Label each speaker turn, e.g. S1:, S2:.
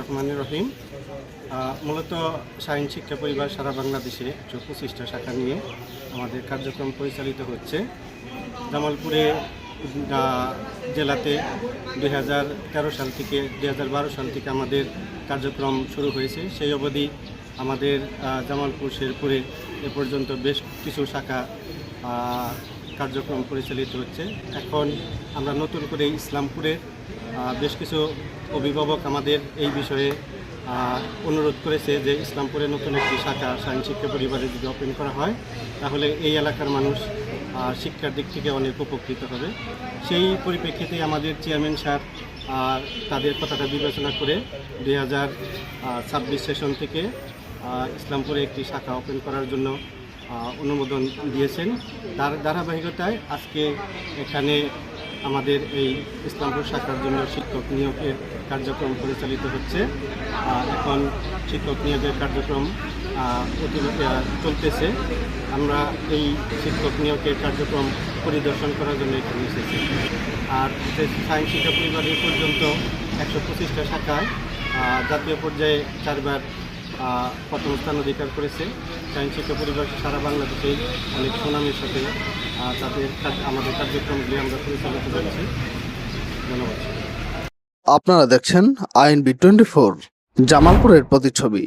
S1: রহমান রহিম। মূলত শাহিন শিক্ষা পরিবার সারা বাংলাদেশে একশো পঁচিশটা শাখা নিয়ে আমাদের কার্যক্রম পরিচালিত হচ্ছে। জামালপুরে জেলাতে দু হাজার তেরো সাল থেকে দু হাজার বারো সাল থেকে আমাদের কার্যক্রম শুরু হয়েছে। সেই অবধি আমাদের জামালপুর, শেরপুরে এ পর্যন্ত বেশ কিছু শাখা কার্যক্রম পরিচালিত হচ্ছে। এখন আমরা নতুন করে ইসলামপুরে বেশ কিছু অভিভাবক আমাদের এই বিষয়ে অনুরোধ করেছে যে ইসলামপুরে নতুন একটি শাখা সায়েন্স শিক্ষা পরিবারে যদি ওপেন করা হয়, তাহলে এই এলাকার মানুষ শিক্ষার দিক থেকে অনেক উপকৃত হবে। সেই পরিপ্রেক্ষিতে আমাদের চেয়ারম্যান স্যার তাদের কথাটা বিবেচনা করে দুই হাজার ছাব্বিশ সেশন থেকে ইসলামপুরে একটি শাখা ওপেন করার জন্য অনুমোদন দিয়েছেন। তার ধারাবাহিকতায় আজকে এখানে আমাদের এই ইসলামপুর শাখার জন্য শিক্ষক নিয়োগের কার্যক্রম পরিচালিত হচ্ছে। এখন শিক্ষক নিয়োগের কার্যক্রম চলতেছে। আমরা এই শিক্ষক নিয়োগের কার্যক্রম পরিদর্শন করার জন্য এখানে এসেছি। আর সায়েন্স শিক্ষা পরিবার এ পর্যন্ত একশো পঁচিশটা শাখায় জাতীয় পর্যায়ে চারবার প্রথম স্থান অধিকার করেছে। সায়েন্স শিক্ষা পরিবার সারা বাংলাদেশে অনেক সুনামের সাথে তাদের আমাদের কার্যক্রমগুলি আমরা পরিচালিত করছি। ধন্যবাদ।
S2: আপনারা দেখছেন আইএনবি টোয়েন্টি ফোর, জামালপুরের প্রতিচ্ছবি।